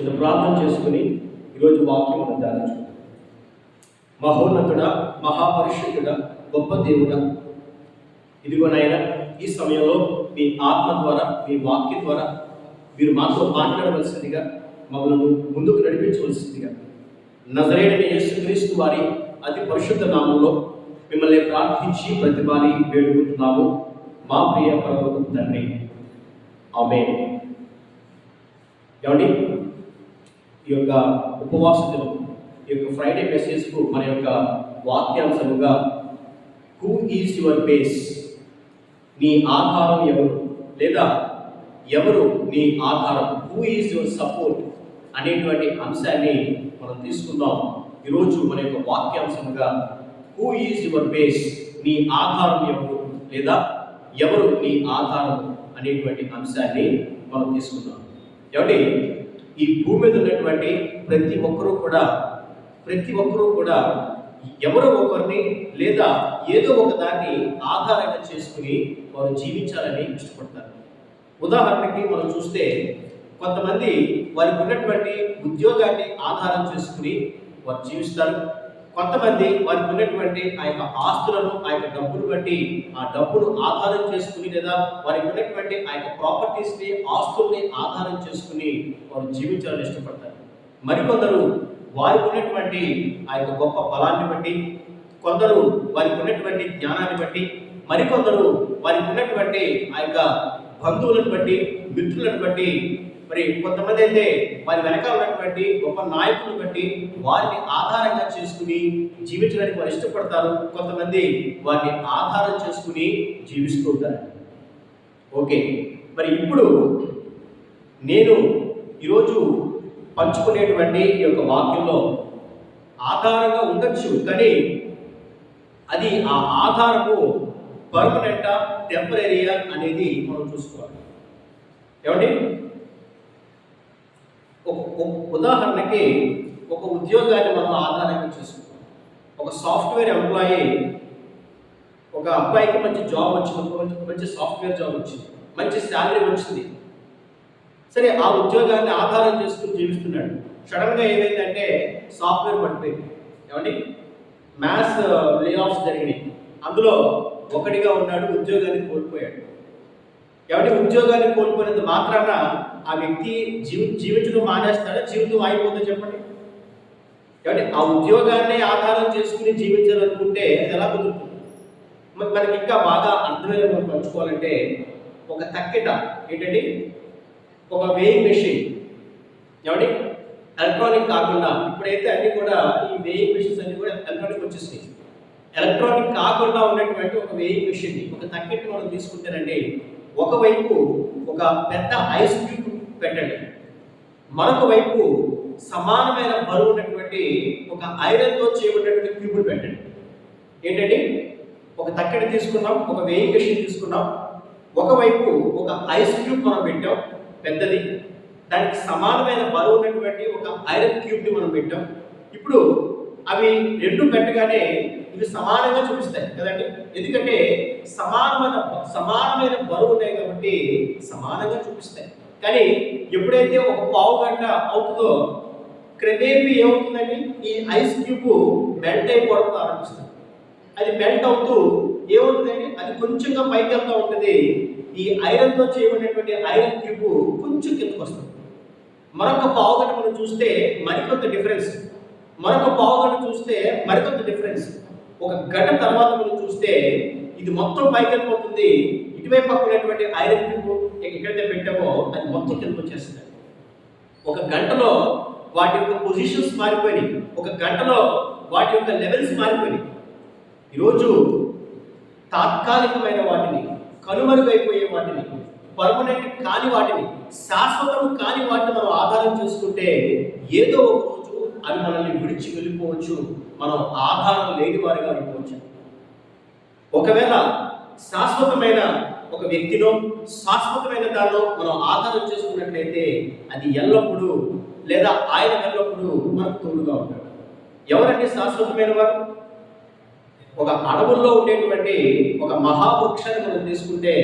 చిన్న ప్రార్థన చేసుకుని ఈరోజు వాక్యం మనం ధ్యానించుకుందాం. మహోన్నతుడ మహాపరిషుద్ధుడ గొప్ప దేవుడ ఇదిగోనైనా ఈ సమయంలో మీ ఆత్మ ద్వారా మీ వాక్యం ద్వారా మీరు మాతో మాట్లాడవలసిందిగా మమ్మల్ని ముందుకు నడిపించవలసిందిగా నజరైన యేసుక్రీస్తు వారి అతి పరిశుద్ధ నామంలో మిమ్మల్ని ప్రార్థించి ప్రతిమాని వేడుకుంటున్నాము. మా ప్రియ ప్రభు తండ్రి. ఆమె ఏమండి? ఈ యొక్క ఉపవాస దినం ఈ యొక్క ఫ్రైడే మెసేజ్కు మన యొక్క వాక్యాంశముగా హూ ఈజ్ యువర్ బేస్ నీ ఆధారం ఎవరు? లేదా ఎవరు నీ ఆధారం? హూ ఈజ్ యువర్ సపోర్ట్ అనేటువంటి అంశాన్ని మనం తీసుకుందాం. ఈరోజు మన యొక్క వాక్యాంశముగా హూ ఈజ్ యువర్ బేస్ నీ ఆధారం ఎవరు? లేదా ఎవరు నీ ఆధారం? అనేటువంటి అంశాన్ని మనం తీసుకుందాం. ఏమండి? ఈ భూమి మీద ఉన్నటువంటి ప్రతి ఒక్కరూ కూడా ప్రతి ఒక్కరూ కూడా ఎవరో ఒకరిని లేదా ఏదో ఒక దాన్ని ఆధారంగా చేసుకుని వారు జీవించాలని ఇష్టపడతారు. ఉదాహరణకి మనం చూస్తే కొంతమంది వారికి ఉన్నటువంటి ఉద్యోగాన్ని ఆధారం చేసుకుని వారు జీవిస్తారు. కొంతమంది వారికి ఉన్నటువంటి ఆ యొక్క ఆస్తులను ఆ యొక్క డబ్బును బట్టి ఆ డబ్బును ఆధారం చేసుకుని లేదా వారికి ఉన్నటువంటి ఆ యొక్క ప్రాపర్టీస్ని ఆస్తుల్ని ఆధారం చేసుకుని వారు జీవించాలని ఇష్టపడతారు. మరికొందరు వారికి ఉన్నటువంటి ఆ యొక్క గొప్ప బలాన్ని బట్టి కొందరు వారికి ఉన్నటువంటి జ్ఞానాన్ని బట్టి మరికొందరు వారికి ఉన్నటువంటి ఆ యొక్క బంధువులను బట్టి మిత్రులను బట్టి మరి కొంతమంది అయితే వారి వెనకాల ఉన్నటువంటి గొప్ప నాయకులు బట్టి వారిని ఆధారంగా చేసుకుని జీవించడానికి వారు ఇష్టపడతారు. కొంతమంది వారిని ఆధారం చేసుకుని జీవిస్తూ ఉంటారు. ఓకే. మరి ఇప్పుడు నేను ఈరోజు పంచుకునేటువంటి ఈ యొక్క వాక్యంలో ఆధారంగా ఉండొచ్చు కానీ అది ఆ ఆధారము పర్మనెంటా టెంపరీయా అనేది మనం చూసుకోవాలి. ఏమండి? ఉదాహరణకి ఒక ఉద్యోగాన్ని మనం ఆధారంగా చూసుకుంటాం. ఒక సాఫ్ట్వేర్ ఎంప్లాయీ ఒక అబ్బాయికి మంచి జాబ్ వచ్చింది మంచి మంచి సాఫ్ట్వేర్ జాబ్ వచ్చింది మంచి శాలరీ వచ్చింది. సరే ఆ ఉద్యోగాన్ని ఆధారం చేసుకుని జీవిస్తున్నాడు. సడన్గా ఏమైందంటే సాఫ్ట్వేర్ పడిపోయింది. ఏమండి? మ్యాథ్స్ లే ఆఫ్స్ జరిగినాయి. అందులో ఒకటిగా ఉన్నాడు ఉద్యోగాన్ని కోల్పోయాడు. ఎవరి ఉద్యోగాన్ని కోల్పోయినంత మాత్రాన ఆ వ్యక్తి జీవి జీవించడం మానేస్తాడా జీవితం అయిపోతుంది చెప్పండి. కాబట్టి ఆ ఉద్యోగాన్ని ఆధారం చేసుకుని జీవించాలనుకుంటే అది ఎలా కుదురుతుంది? మరి మనకి ఇంకా బాగా అర్థమైన మనం పంచుకోవాలంటే ఒక తక్కెట ఏంటండి? ఒక వేయింగ్ మెషిన్. ఏమండి ఎలక్ట్రానిక్ కాకుండా ఇప్పుడైతే అన్ని కూడా ఈ వేయింగ్ మెషిన్స్ అన్ని కూడా ఎలక్ట్రానిక్ వచ్చేసినాయి. ఎలక్ట్రానిక్ కాకుండా ఉన్నటువంటి ఒక వేయింగ్ మెషిన్ ఒక తక్కెట్టు మనం తీసుకుంటేనండి ఒకవైపు ఒక పెద్ద ఐస్ క్యూబ్ పెట్టండి. మరొక వైపు సమానమైన బరువు ఉన్నటువంటి ఒక ఐరన్తో చేయబడినటువంటి క్యూబులు పెట్టండి. ఏంటండి? ఒక తక్కెడ తీసుకున్నాం ఒక వెయింగ్ మెషిన్ తీసుకున్నాం. ఒకవైపు ఒక ఐస్ క్యూబ్ మనం పెట్టాం పెద్దది. దానికి సమానమైన బరువు ఉన్నటువంటి ఒక ఐరన్ క్యూబ్ని మనం పెట్టాం. ఇప్పుడు అవి రెండు పెట్టగానే ఇవి సమానంగా చూపిస్తాయి. కదండి? ఎందుకంటే సమానమైన సమానమైన బరువు ఉన్నాయి కాబట్టి సమానంగా చూపిస్తాయి. కానీ ఎప్పుడైతే ఒక పావు గంట అవుతుందో క్రమేపీ ఏమవుతుందండి? ఈ ఐస్ క్యూబ్ మెల్ట్ అయిపోవడం ప్రారంభిస్తుంది అది మెల్ట్ అవుతూ ఏమవుతుందండి? అది కొంచెంగా పైకి వెళ్తూ ఉంటుంది. ఈ ఐరన్తో చేయబడినటువంటి ఐరన్ క్యూబ్ కొంచెం కిందకు వస్తుంది. మరొక పావు గంట మనం చూస్తే మరికొంత డిఫరెన్స్. మరొక పావు గంట చూస్తే మరికొంత డిఫరెన్స్. ఒక గంట తర్వాత మనం చూస్తే ఇది మొత్తం పైకి వెళ్ళిపోతుంది. ఇటువైపు పక్కన ఉన్నటువంటి ఐరన్ క్యూబ్ ఎక్కడైతే పెట్టామో అది మొత్తం కిందకు వచ్చేస్తుంది. ఒక గంటలో వాటి యొక్క పొజిషన్స్ మారిపోయినాయి. ఒక గంటలో వాటి యొక్క లెవెల్స్ మారిపోయినాయి. ఈరోజు తాత్కాలికమైన వాటిని కనుమరుగైపోయే వాటిని పర్మనెంట్ కాని వాటిని శాశ్వతం కాని వాటిని మనం ఆధారం చేసుకుంటే ఏదో ఒక రోజు అవి మనల్ని విడిచి వెళ్ళిపోవచ్చు. మనం ఆధారం లేని వారిగా అయిపోవచ్చు. ఒకవేళ శాశ్వతమైన ఒక వ్యక్తిలో శాశ్వతమైన దానిలో మనం ఆధారం చేసుకున్నట్లయితే అది ఎల్లప్పుడూ లేదా ఆయన ఎల్లప్పుడూ మనకు తోడుగా ఉంటాడు. ఎవరండి శాశ్వతమైన వారు? ఒక అడవుల్లో ఉండేటువంటి ఒక మహావృక్షాన్ని మనం తీసుకుంటే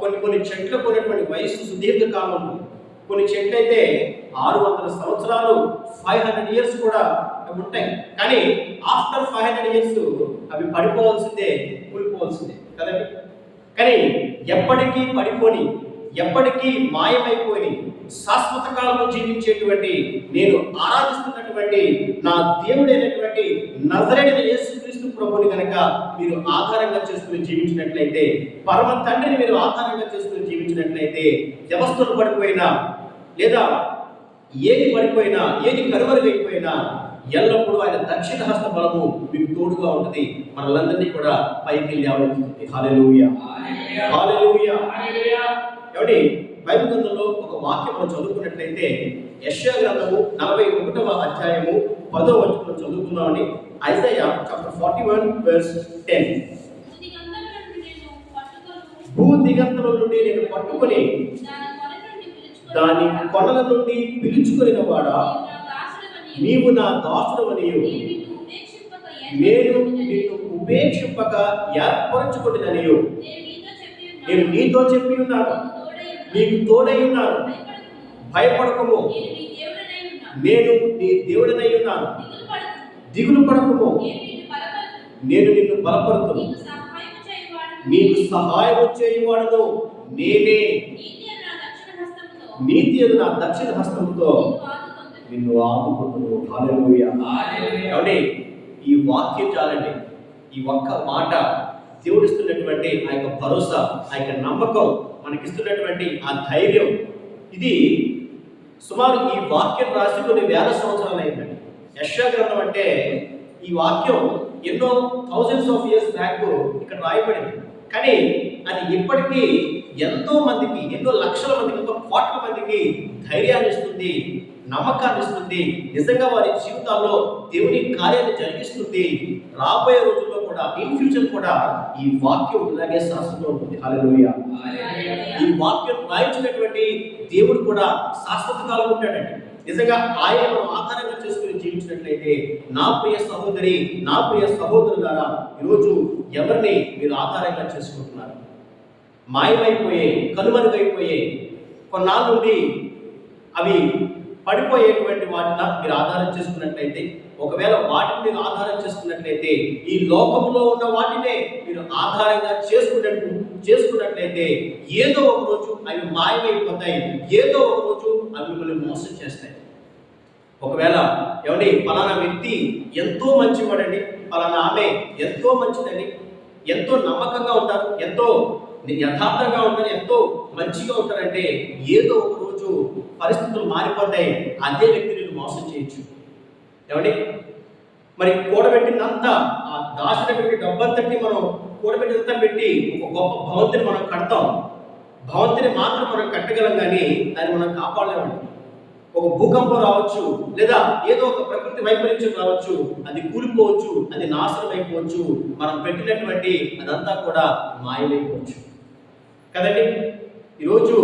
కొన్ని కొన్ని చెట్లకు ఉన్నటువంటి వయసు సుదీర్ఘకాలం ఉంటుంది కొన్ని చెట్లు అయితే ఆరు వందల సంవత్సరాలు ఫైవ్ హండ్రెడ్ ఇయర్స్ కూడా ఉంటాయి. కానీ ఆఫ్టర్ ఫైవ్ హండ్రెడ్ ఇయర్స్ అవి పడిపోవాల్సిందే కూలిపోవాల్సిందే. కదండి? కానీ ఎప్పటికీ పడిపోని ఎప్పటికీ మాయమైపోయి శాశ్వత కాలంలో జీవించేటువంటి నేను ఆరాధిస్తున్నటువంటి నా దేవుడైనటువంటి నజరైన యేసుక్రీస్తు ప్రభుని కనుక మీరు ఆధారంగా చేసుకుని జీవించినట్లయితే పరమ తండ్రిని మీరు ఆధారంగా చేసుకుని జీవించినట్లయితే వ్యవస్థలు పడిపోయినా లేదా ఏది పడిపోయినా ఏది కనుమరుగైపోయినా ఎల్లప్పుడూ ఆయన దక్షిణ హస్త బలము మీకు తోడుగా ఉంటుంది. మనలందరినీ కూడా పైకి లేవనెత్తుతుంది హాలెలూయా హాలెలూయా ఏమండి బైబిల్ గ్రంథంలో ఒక వాక్యం మనం చదువుకున్నట్లయితే యశ్యా గ్రంథము నలభై ఒకటవ అధ్యాయము పదో వచనం చదువుకుందామండి. Isaiah chapter forty one verse ten భూ దిగంతముల నుండి నేను పట్టుకొని దాని కొనల నుండి పిలుచుకొనిన వాడా నీవు నా దాసుడవనియు. నేను నిన్ను ఉపేక్షింపక ఏర్పరచుకుంటుననియు నేను నీతో చెప్పి ఉన్నాను. నీకు తోడై ఉన్నాను. భయపడకము. నేను నీ దేవుడనై ఉన్నాను. దిగులు పడకము. నేను నిన్ను బలపరుతును. నీకు సహాయం చేయువాడను నేనే. నీతి నా దక్షిణ హస్తముతో నిన్ను ఆదుకుంటును. హల్లెలూయా. ఏమండి ఈ వాక్యం చాలండి. ఈ ఒక్క మాట దేవుడిస్తున్నటువంటి ఆ యొక్క భరోసా ఆ యొక్క నమ్మకం మనకిస్తున్నటువంటి ఆ ధైర్యం. ఇది సుమారు ఈ వాక్యం రాసి కొన్ని వేల సంవత్సరాలు అయిందండి యశా గ్రంథం అంటే ఈ వాక్యం ఎన్నో థౌజండ్స్ ఆఫ్ ఇయర్స్ బ్యాక్ ఇక్కడ రాయబడింది. కానీ అది ఇప్పటికీ ఎంతో మందికి ఎన్నో లక్షల మందికి ఎంతో కోట్ల మందికి ధైర్యాన్ని ఇస్తుంది నమ్మకాన్ని ఇస్తుంది. నిజంగా వారి జీవితాల్లో దేవుని కార్యాన్ని జరిగిస్తుంది. రాబోయే రోజుల్లో కూడా ఇన్ ఫ్యూచర్ కూడా ఈ వాక్యం ఇలాగే శాశ్వతంగా ఉంటుంది. హల్లెలూయా. ఈ వాక్యం రాయించినటువంటి దేవుడు కూడా శాశ్వత కాలం ఉంటాడండి. నిజంగా ఆయన ఆధారంగా చేసుకుని జీవించినట్లయితే నా ప్రియ సహోదరి నా ప్రియ సహోదరు ద్వారా ఈరోజు ఎవరిని మీరు ఆధారంగా చేసుకుంటున్నారు? మాయమైపోయే కనుమరుగైపోయే కొన్నాళ్ళ నుండి అవి పడిపోయేటువంటి వాటిన మీరు ఆధారం చేసుకున్నట్లయితే ఒకవేళ వాటిని మీరు ఆధారం చేసుకున్నట్లయితే ఈ లోకంలో ఉన్న వాటినే మీరు ఆధారంగా చేసుకున్నట్టు చేసుకున్నట్లయితే ఏదో ఒక రోజు అవి మాయమైపోతాయి ఏదో ఒక రోజు అవి మిమ్మల్ని మోసం చేస్తాయి. ఒకవేళ ఏమండి పలానా వ్యక్తి ఎంతో మంచివాడండి పలానా ఆమె ఎంతో మంచిదండి ఎంతో నమ్మకంగా ఉంటారు ఎంతో యథార్థంగా ఉంటారు ఎంతో మంచిగా ఉంటారంటే ఏదో ఒక రోజు పరిస్థితులు మారిపోతాయి. అదే వ్యక్తి నేను మోసం చేయొచ్చు. ఏమండి? మరి కూడబెట్టినంత ఆ దాచిన పెట్టి డబ్బంతటి మనం కూడబెట్టినంత పెట్టి ఒక గొప్ప భవంతిని మనం కడతాం. భవంతిని మాత్రం మనం కట్టగలం కానీ దాన్ని మనం కాపాడలేమండి. ఒక భూకంపం రావచ్చు లేదా ఏదో ఒక ప్రకృతి వైపరీత్యం రావచ్చు అది కూలిపోవచ్చు అది నాశనం అయిపోవచ్చు. మనం పెట్టినటువంటి అదంతా కూడా మాయమైపోవచ్చు. కదండి? ఈరోజు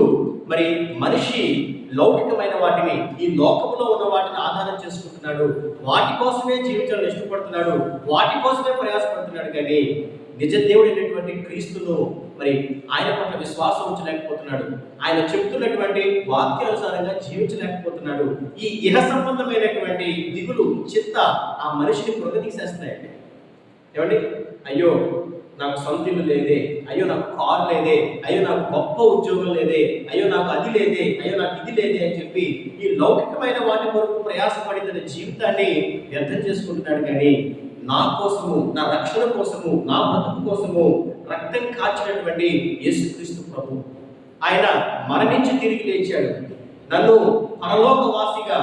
మరి మనిషి లౌకికమైన వాటిని ఈ లోకంలో ఉన్న వాటిని ఆధారం చేసుకుంటున్నాడు. వాటి కోసమే జీవించాలని ఇష్టపడుతున్నాడు. వాటి కోసమే ప్రయాసపడుతున్నాడు. కానీ నిజ దేవుడైనటువంటి క్రీస్తులో మరి ఆయన పట్ల విశ్వాసం ఉంచలేకపోతున్నాడు. ఆయన చెప్తున్నటువంటి వాక్యానుసారంగా జీవించలేకపోతున్నాడు. ఈ ఇహ సంబంధమైనటువంటి దిగులు చింత ఆ మనిషిని కృగతీసేస్తాయండి ఏమండి? అయ్యో నాకు సొంత ఇల్లు లేదే అయ్యో నాకు కారు లేదే అయ్యో నాకు గొప్ప ఉద్యోగం లేదే అయ్యో నాకు అది లేదే అయ్యో నాకు ఇది లేదే అని చెప్పి ఈ లౌకికమైన వాటి కొరకు ప్రయాసపడి తన జీవితాన్ని వ్యర్థం చేసుకుంటున్నాడు కానీ నా కోసము నా రక్షణ కోసము నా బతుకు కోసము రక్తం కాచినటువంటి యేసుక్రీస్తు ప్రభు. ఆయన మరణించి తిరిగి లేచాడు. నన్ను పరలోకవాసిగా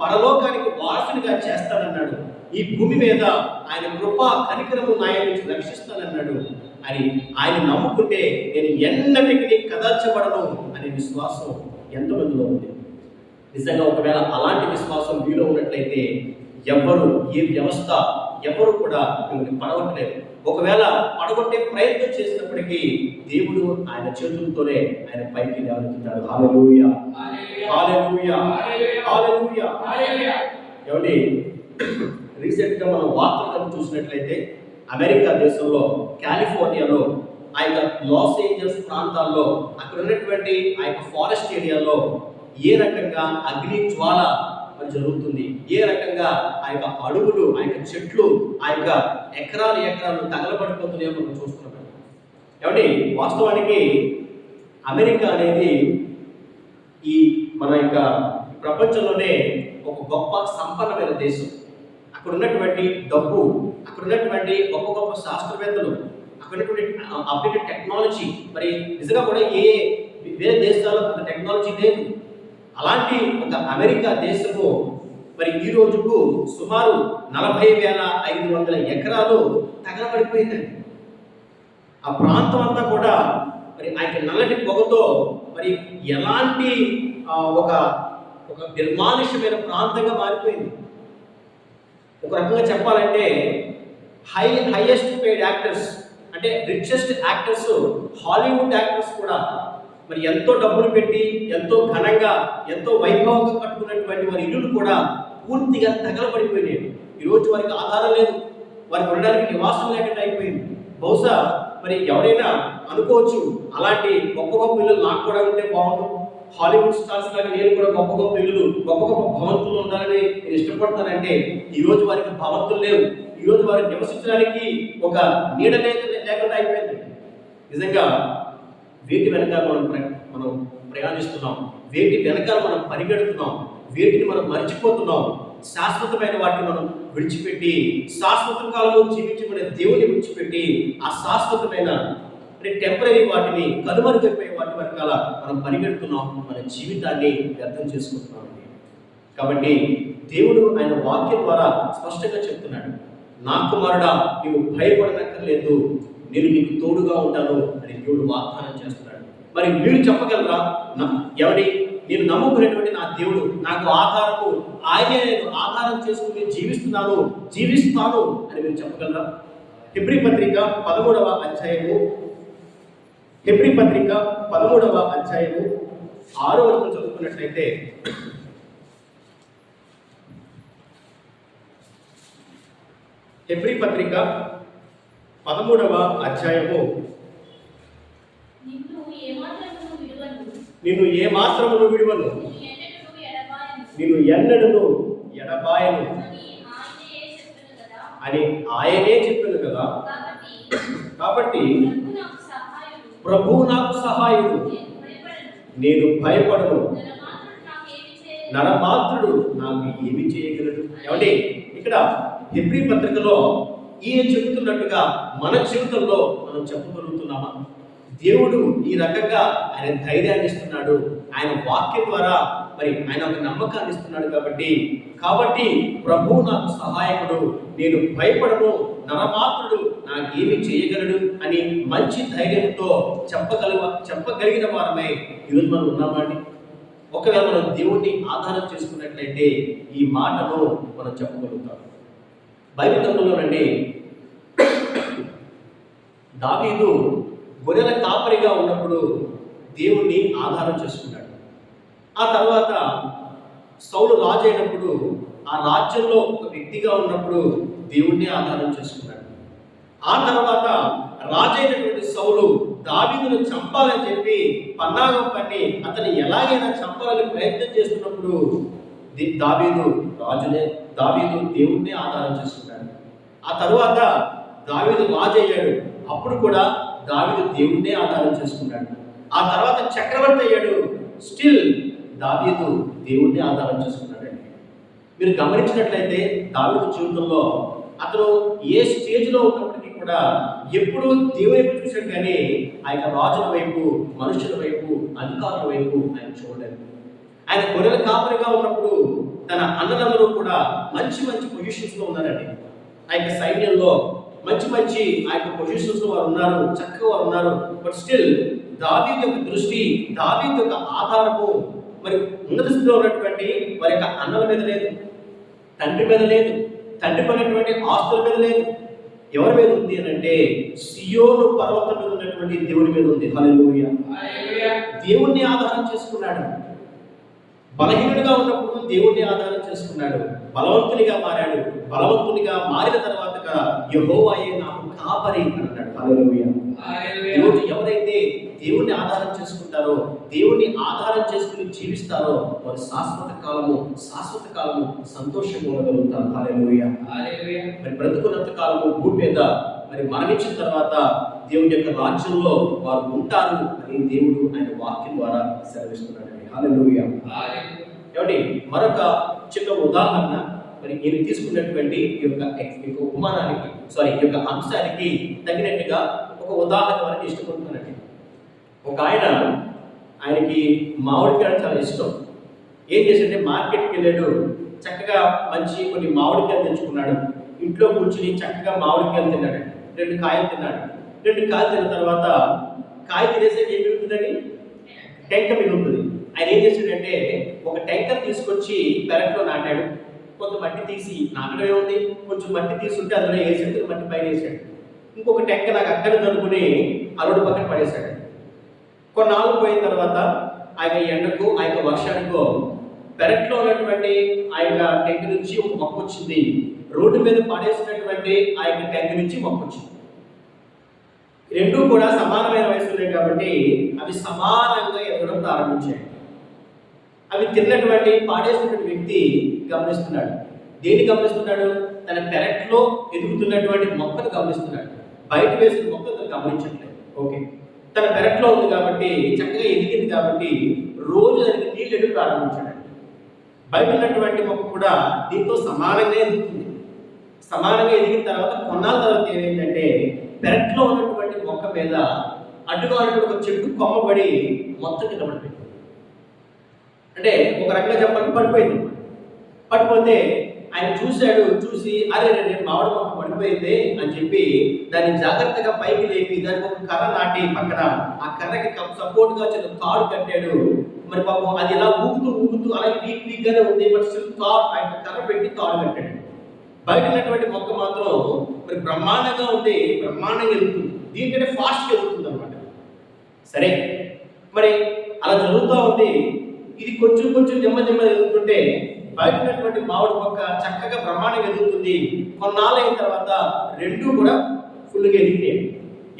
పరలోకానికి వారసునిగా చేస్తానన్నాడు. ఈ భూమి మీద ఆయన కృప కనికరము ఆయన నుంచి రక్షిస్తానన్నాడు. అని ఆయన నమ్ముకుంటే నేను ఎన్నటికీ కదల్చబడను అనే విశ్వాసం ఎంతమందిలో ఉంది? నిజంగా ఒకవేళ అలాంటి విశ్వాసం మీలో ఉన్నట్లయితే ఎవ్వరు ఏ వ్యవస్థ ఎవరు కూడా మిమ్మల్ని పడగొట్టలేరు. ఒకవేళ పడగొట్టే ప్రయత్నం చేసినప్పటికీ దేవుడు ఆయన చేతులతోనే ఆయన పైకి హాలెలూయా హాలెలూయా ఏమండి? రీసెంట్గా మనం వార్తలు కనుక చూసినట్లయితే అమెరికా దేశంలో కాలిఫోర్నియాలో ఆ యొక్క లాస్ ఏంజల్స్ ప్రాంతాల్లో అక్కడ ఉన్నటువంటి ఆ యొక్క ఫారెస్ట్ ఏరియాలో ఏ రకంగా అగ్ని జ్వాల మరి జరుగుతుంది? ఏ రకంగా ఆ యొక్క అడవులు ఆ యొక్క చెట్లు ఆ యొక్క ఎకరాలు ఎకరాలు తగలబడిపోతున్నాయో మనం చూస్తున్నాం. ఏమండి వాస్తవానికి అమెరికా అనేది ఈ మన యొక్క ప్రపంచంలోనే ఒక గొప్ప సంపన్నమైన దేశం. అక్కడ ఉన్నటువంటి డబ్బు అక్కడ ఉన్నటువంటి గొప్ప గొప్ప శాస్త్రవేత్తలు అక్కడ ఉన్నటువంటి అప్డేటెడ్ టెక్నాలజీ మరి నిజంగా కూడా ఏ వేరే దేశాల్లో అంత టెక్నాలజీ లేదు. అలాంటి ఒక అమెరికా దేశము మరి ఈ రోజుకు సుమారు నలభై వేల ఐదు వందల ఎకరాలు తగలబడిపోయిందండి ఆ ప్రాంతం అంతా కూడా మరి ఆయన నల్లటి పొగతో మరి ఎలాంటి ఒక ఒక నిర్మానుష్యమైన ప్రాంతంగా మారిపోయింది. ఒక రకంగా చెప్పాలంటే హై హైయెస్ట్ పెయిడ్ యాక్టర్స్ అంటే రిచెస్ట్ యాక్టర్స్ హాలీవుడ్ యాక్టర్స్ కూడా మరి ఎంతో డబ్బులు పెట్టి ఎంతో ఘనంగా ఎంతో వైభవంగా కట్టుకున్నటువంటి వారి ఇల్లులు కూడా పూర్తిగా తగలబడిపోయినాయి. ఈరోజు వారికి ఆధారం లేదు. వారికి ఉండడానికి నివాసం లేకుండా అయిపోయింది. బహుశా మరి ఎవరైనా అనుకోవచ్చు అలాంటి గొప్ప గొప్ప ఇల్లు నాకు కూడా ఉంటే బాగుంటుంది హాలీవుడ్ స్టార్స్ లాగా నేను కూడా గొప్ప గొప్ప ఇల్లు గొప్ప గొప్ప భవంతులు ఉండాలని నేను ఇష్టపడతానంటే ఈ రోజు వారికి భవంతులు లేవు. ఈ రోజు వారిని నివసించడానికి ఒక నీడ లేక లేకుండా అయిపోయింది. నిజంగా వేటి వెనకాల మనం ప్ర- మనం ప్రయాణిస్తున్నాం. వేటి వెనకాల మనం పరిగెడుతున్నాం. వేటిని మనం మర్చిపోతున్నాం. శాశ్వతమైన వాటిని మనం విడిచిపెట్టి శాశ్వత కాలంలో జీవించబడే దేవుని విడిచిపెట్టి ఆ శాశ్వతమైన అంటే టెంపరీ వాటిని కనుమరుగైపోయే వాటి వెనకాల మనం పరిగెడుతున్నాం మన జీవితాన్ని వ్యర్థం చేసుకుంటున్నాం కాబట్టి దేవుడు ఆయన వాక్యం ద్వారా స్పష్టంగా చెప్తున్నాడు. నా కుమారుడా నీవు భయపడనక్కర్లేదు. నేను నీకు తోడుగా ఉంటాను అని దేవుడు వాగ్దానం చేస్తున్నాడు. మరి మీరు చెప్పగలరా? ఎవరి? నేను నమ్ముకునేటువంటి నా దేవుడు నాకు ఆధారము ఆయనే నేను ఆధారం చేసుకుని జీవిస్తున్నాను జీవిస్తాను అని మీరు చెప్పగలరా? హెబ్రి పత్రిక పదమూడవ అధ్యాయము హెబ్రి పత్రిక పదమూడవ అధ్యాయము ఆరో వరకు చదువుకున్నట్లయితే హెబ్రి పత్రిక పదమూడవ అధ్యాయము. నిన్ను ఏ మాత్రమును విడువను. నిన్ను ఎన్నడూను ఎడబాయను. అని ఆయనే చెప్పాను కదా. కాబట్టి కాబట్టి ప్రభు నాకు సహాయుడు. ప్రభువు నాకు సహాయుడు నేను భయపడను. నరమాత్రుడు నాకు ఏమి చేయగలడు? ఏమంటే ఇక్కడ హెబ్రి పత్రికలో ఈయన చెబుతున్నట్టుగా మన జీవితంలో మనం చెప్పగలుగుతున్నామా? దేవుడు ఈ రకంగా ఆయన ధైర్యాన్ని ఇస్తున్నాడు. ఆయన వాక్యం ద్వారా మరి ఆయన ఒక నమ్మకాన్ని ఇస్తున్నాడు కాబట్టి కాబట్టి ప్రభు నాకు సహాయకుడు నేను భయపడను నరమాత్రుడు నాకు ఏమి చేయగలడు అని మంచి ధైర్యంతో చెప్పగల చెప్పగలిగిన వారమై ఈరోజు మనం ఉన్నామండి ఒకవేళ మనం దేవుణ్ణి ఆధారం చేసుకున్నట్లయితే ఈ మాటను మనం చెప్పగలుగుతాం. బైబిల్ గ్రంథంలోనండి దావీదు గొర్రెల కాపరిగా ఉన్నప్పుడు దేవుణ్ణి ఆధారం చేసుకున్నాడు. ఆ తర్వాత సౌలు రాజు అయినప్పుడు ఆ రాజ్యంలో ఒక వ్యక్తిగా ఉన్నప్పుడు దేవుణ్ణి ఆధారం చేసుకున్నాడు. ఆ తర్వాత రాజైనటువంటి సౌలు దావీదును చంపాలని చెప్పి పన్నాగం పట్టి అతన్ని ఎలాగైనా చంపాలని ప్రయత్నం చేస్తున్నప్పుడు దావీదు రాజునే దావీదు దేవుణ్ణి ఆధారం చేసుకున్నాడు. ఆ తరువాత దావీదు రాజు అయ్యాడు అప్పుడు కూడా దావీదు దేవుణ్ణే ఆధారం చేసుకున్నాడు. ఆ తర్వాత చక్రవర్తి అయ్యాడు. స్టిల్ దావీదు దేవుణ్ణి ఆధారం చేసుకున్నాడండి. మీరు గమనించినట్లయితే దావీదు జీవితంలో అతను ఏ స్టేజ్లో ఉన్నప్పటికీ కూడా ఎప్పుడూ దేవుని వైపు చూశాడు కానీ ఆ యొక్క రాజుల వైపు మనుషుల వైపు అధికారుల వైపు ఆయన చూడలేదు. ఆయన గొర్రెల కాపరిగా ఉన్నప్పుడు తన అన్నలందరూ కూడా మంచి మంచి పొజిషన్స్లో ఉన్నారండి. ఆ యొక్క సైన్యంలో మంచి మంచి ఆ యొక్క పొజిషన్స్ వారు ఉన్నారు చక్కగా వారు ఉన్నారు. బట్ స్టిల్ దావీ యొక్క దృష్టి దావీ యొక్క ఆధారము మరి ఉన్నత స్థితిలో ఉన్నటువంటి వారి యొక్క అన్నల మీద లేదు తండ్రి మీద లేదు తండ్రి పడినటువంటి ఆస్తుల మీద లేదు. ఎవరి మీద ఉంది అని అంటే సియోను పర్వతం మీద ఉన్నటువంటి దేవుని మీద ఉంది. హల్లెలూయా. దేవుణ్ణి ఆధారం చేసుకున్నాడు. బలహీనుడిగా ఉన్నప్పుడు దేవుణ్ణి ఆధారం చేసుకున్నాడు. బలవంతునిగా మారాడు. బలవంతునిగా మారిన తర్వాత యహోవాయే నాకు కాపరి అన్నాడు. హల్లెలూయా. ఈరోజు ఎవరైతే దేవుణ్ణి ఆధారం చేసుకుంటారో దేవుణ్ణి ఆధారం చేసుకుని జీవిస్తారో వారు శాశ్వత కాలము శాశ్వత కాలము సంతోషంగా ఉండగలుగుతారు. హాలెలూయా. మరి బ్రతుకున్నంత కాలము భూమి మీద మరి మరణించిన తర్వాత దేవుని యొక్క రాజ్యంలో వారు ఉంటారు అని దేవుడు ఆయన వాక్యం ద్వారా సెలవిస్తున్నాడండి. హాలెలూయా. ఏమండి మరొక చిన్న ఉదాహరణ మరి నేను తీసుకున్నటువంటి ఈ యొక్క ఎక్స్- ఈ యొక్క ఉపమానానికి సారీ ఈ యొక్క అంశానికి తగినట్టుగా ఒక ఉదాహరణ వరకు ఇష్టపడుతున్నట్టు. ఒక ఆయన ఆయనకి మామిడికాయలు చాలా ఇష్టం. ఏం చేశాడంటే మార్కెట్కి వెళ్ళాడు. చక్కగా మంచి కొన్ని మామిడికాయలు తెచ్చుకున్నాడు. ఇంట్లో కూర్చుని చక్కగా మామిడికాయలు తిన్నాడు. రెండు కాయలు తిన్నాడు. రెండు కాయలు తిన్న తర్వాత కాయ తినేసరికి ఏం మిగులుతుందండి టెంక మిగులుతుంది. ఆయన ఏం చేశాడంటే ఒక టెంకర్ తీసుకొచ్చి పెరట్లో నాటాడు. కొంత మట్టి తీసి నాటడం ఏముంది కొంచెం మట్టి తీసుంటే అందులో వేసాడు మట్టి పైన వేసాడు. ఇంకొక టెంక నాకు అక్కడ అనుకుని అరుడు పక్కన పడేశాడు. కొన్నాళ్ళు పోయిన తర్వాత ఆ యొక్క ఎండకు ఆ యొక్క వర్షానికో పెరట్లో ఉన్నటువంటి ఆ యొక్క టెంక్ నుంచి ఒక మొక్క వచ్చింది. రోడ్డు మీద పడేసినటువంటి ఆ యొక్క టెంక్ నుంచి మొక్క వచ్చింది. రెండూ కూడా సమానమైన వయసులే కాబట్టి అవి సమానంగా ఎదగడం ప్రారంభించాయి. అవి తిన్నటువంటి పాడేసినటువంటి వ్యక్తి గమనిస్తున్నాడు. దేన్ని గమనిస్తున్నాడు? తన పెరట్లో ఎదుగుతున్నటువంటి మొక్కను గమనిస్తున్నాడు. బయట వేసిన మొక్క అతను గమనించట్లేదు. ఓకే. తన పెరట్లో ఉంది కాబట్టి చక్కగా ఎదిగింది కాబట్టి రోజు దానికి నీళ్ళు ఎదుగు ప్రారంభించాడు బయట ఉన్నటువంటి మొక్క కూడా దీంతో సమానంగా ఎదుగుతుంది. సమానంగా ఎదిగిన తర్వాత కొన్నాళ్ళ తర్వాత ఏమైందంటే పెరట్లో ఉన్నటువంటి మొక్క మీద అడ్డుగా ఉన్నటువంటి ఒక చెట్టు కొమ్మబడి మొత్తం కింద పడిపోయింది. అంటే ఒక రకంగా చెప్పాలంటే పడిపోయింది. పడిపోతే ఆయన చూశాడు చూసి అరే రే, నేను మామిడి మొక్క పడిపోయింది అని చెప్పి దాన్ని జాగ్రత్తగా పైకి లేపి దానికి ఒక కర్ర నాటి పక్కన ఆ కర్రకి సపోర్ట్గా చిన్న తాడు కట్టాడు. మరి పాపం అది ఇలా ఊగుతూ ఊగుతూ అలాగే వీక్ వీక్ గానే ఉంది బట్ స్టిల్ తాడు ఆయన కర్ర పెట్టి తాడు కట్టాడు. బయట ఉన్నటువంటి మొక్క మాత్రం మరి బ్రహ్మాండంగా ఉంది బ్రహ్మాండంగా ఎదుగుతుంది దీనికంటే ఫాస్ట్గా ఎదుగుతుంది అనమాట సరే మరి అలా జరుగుతూ ఉంది. ఇది కొంచెం కొంచెం నెమ్మది నెమ్మది ఎదుగుతుంటే బయట ఉన్నటువంటి మామిడి మొక్క చక్కగా బ్రహ్మాండంగా ఎదుగుతుంది. కొన్నాళ్ళు అయిన తర్వాత రెండు కూడా ఫుల్గా ఎదిగినాయి.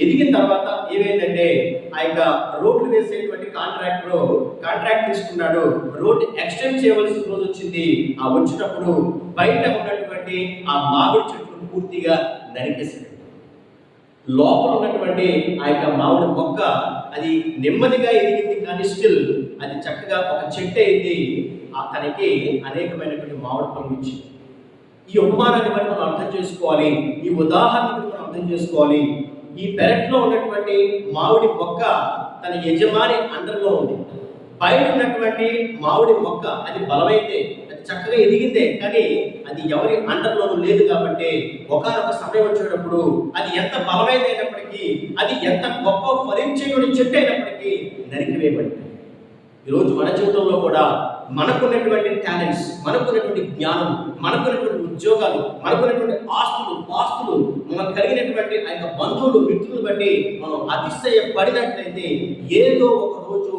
ఎదిగిన తర్వాత ఏమైందంటే ఆ యొక్క రోడ్లు వేసేటువంటి కాంట్రాక్టర్ కాంట్రాక్ట్ తీసుకున్నాడు. రోడ్డు ఎక్స్టెండ్ చేయవలసిన రోజు వచ్చింది. ఆ వచ్చినప్పుడు బయట ఉన్నటువంటి ఆ మామిడి చెట్లు పూర్తిగా నరికేసాడు లోపల ఉన్నటువంటి ఆ యొక్క మామిడి మొక్క అది నెమ్మదిగా ఎదిగింది కానీ స్టిల్ అది చక్కగా ఒక చెట్టు అయింది. ఆ తనకి అనేకమైనటువంటి మామిడి పనులు ఇచ్చింది. ఈ ఉపమానాన్ని బట్టి మనం అర్థం చేసుకోవాలి ఈ ఉదాహరణను మనం అర్థం చేసుకోవాలి. ఈ పెరట్లో ఉన్నటువంటి మామిడి మొక్క తన యజమాని అండర్లో ఉంది. బయట ఉన్నటువంటి మామిడి మొక్క అది బలమైతే అది చక్కగా ఎదిగిందే కానీ అది ఎవరి అండర్లోనూ లేదు కాబట్టి ఒకనొక సమయం వచ్చేటప్పుడు అది ఎంత బలమైనప్పటికీ అది ఎంత గొప్ప ఫలించేటువంటి చెట్టు అయినప్పటికీ నరికివేయబడింది. ఈరోజు మన జీవితంలో కూడా మనకున్నటువంటి టాలెంట్స్ మనకున్నటువంటి జ్ఞానం మనకున్నటువంటి ఉద్యోగాలు మనకున్నటువంటి ఆస్తులు పాస్తులు మనకు కలిగినటువంటి ఆ యొక్క బంధువులు మిత్రులు బట్టి మనం అతిశయపడినట్లయితే ఏదో ఒక రోజు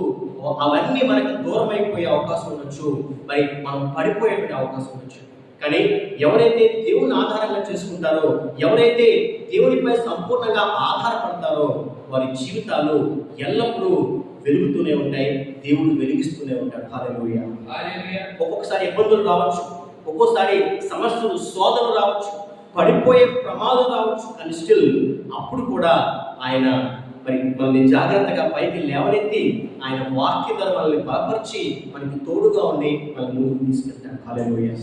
అవన్నీ మనకి దూరం అయిపోయే అవకాశం ఉండొచ్చు. మరి మనం పడిపోయేటువంటి అవకాశం ఉండొచ్చు. కానీ ఎవరైతే దేవుని ఆధారంగా చేసుకుంటారో ఎవరైతే దేవునిపై సంపూర్ణంగా ఆధారపడతారో వారి జీవితాలు ఎల్లప్పుడూ వెలుగుతూనే ఉంటాయి దేవుడు వెలిగిస్తూనే ఉంటాడు. హల్లెలూయా. ఒక్కొక్కసారి ఇబ్బందులు రావచ్చు ఒక్కోసారి సమస్యలు శోధనలు రావచ్చు పడిపోయే ప్రమాదం రావచ్చు కానీ స్టిల్ అప్పుడు కూడా ఆయన మరి మనల్ని జాగ్రత్తగా పైకి లేవనెత్తి ఆయన వాక్య ద్వారా మనల్ని బలపరిచి మనకి తోడుగా ఉండి మనల్ని ముందుకు తీసుకెళ్తాడు. హల్లెలూయా.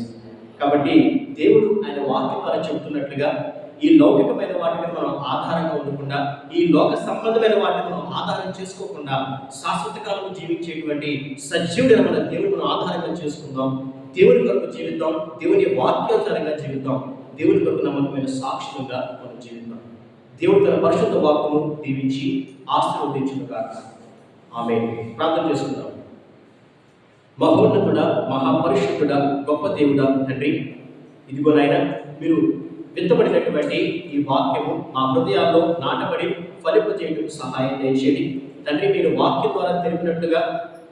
కాబట్టి దేవుడు ఆయన వాక్యం ద్వారా చెబుతున్నట్లుగా ఈ లౌకికమైన వాటి మీద మనం ఆధారంగా ఉండకుండా ఈ లోక సంబంధమైన వాటిని మనం ఆధారం చేసుకోకుండా శాశ్వత కాలంలో జీవించేటువంటి సజీవుడైన మన దేవుని మనం ఆధారంగా చేసుకుందాం. దేవుని కొరకు జీవిద్దాం. దేవుని వాక్యానుసారంగా జీవిద్దాం. దేవుని కొరకు నమ్మకమైన సాక్షులుగా మనం జీవిద్దాం. దేవుడు తన పరిశుద్ధ వాక్కును దీవించి ఆశీర్వదించుగా ఆమె ప్రార్థన చేసుకుందాం. మహోన్నతుడ మహాపరిశుద్ధుడ గొప్ప దేవుడ తండ్రి. ఇదిగో నాయన మీరు విత్తబడినటువంటి ఈ వాక్యము మా హృదయాల్లో నాటబడి ఫలింపు చేయడం సహాయం దయచేయండి తండ్రి మీరు వాక్యం ద్వారా తెలిపినట్లుగా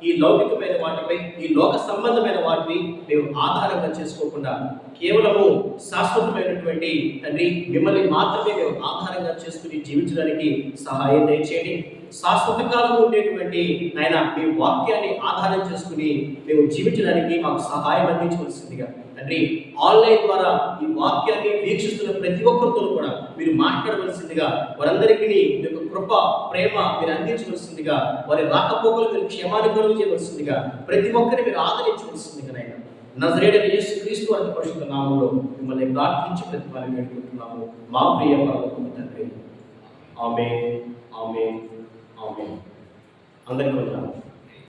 ఈ లౌకికమైన వాటిపై ఈ లోక సంబంధమైన వాటిని మేము ఆధారంగా చేసుకోకుండా కేవలము శాశ్వతమైనటువంటి తండ్రి మిమ్మల్ని మాత్రమే మేము ఆధారంగా చేసుకుని జీవించడానికి సహాయం దయచేయండి శాశ్వత కాలం ఉండేటువంటి ఆయన మీ వాక్యాన్ని ఆధారం చేసుకుని మేము జీవించడానికి మాకు సహాయం అందించవలసిందిగా తండ్రి ఆన్లైన్ ద్వారా ఈ వాక్యాన్ని వీక్షిస్తున్న ప్రతి ఒక్కరితో కూడా మీరు మాట్లాడవలసిందిగా వారందరికీ మీ యొక్క కృప ప్రేమ మీరు అందించవలసిందిగా వారి రాకపోకలు మీరు క్షేమాన్ని కలుగు చేయవలసిందిగా ప్రతి ఒక్కరిని మీరు ఆదరించవలసిందిగా నాయన. నజరేడని యేసు క్రీస్తు అనే పరిశుద్ధ నామంలో మిమ్మల్ని ప్రార్థించి ప్రతిఫలం వేడుకుంటున్నాము. మా ప్రియ పరలోకపు తండ్రి. ఆమె ఆమె ఆమె అందరికీ వందనాలు.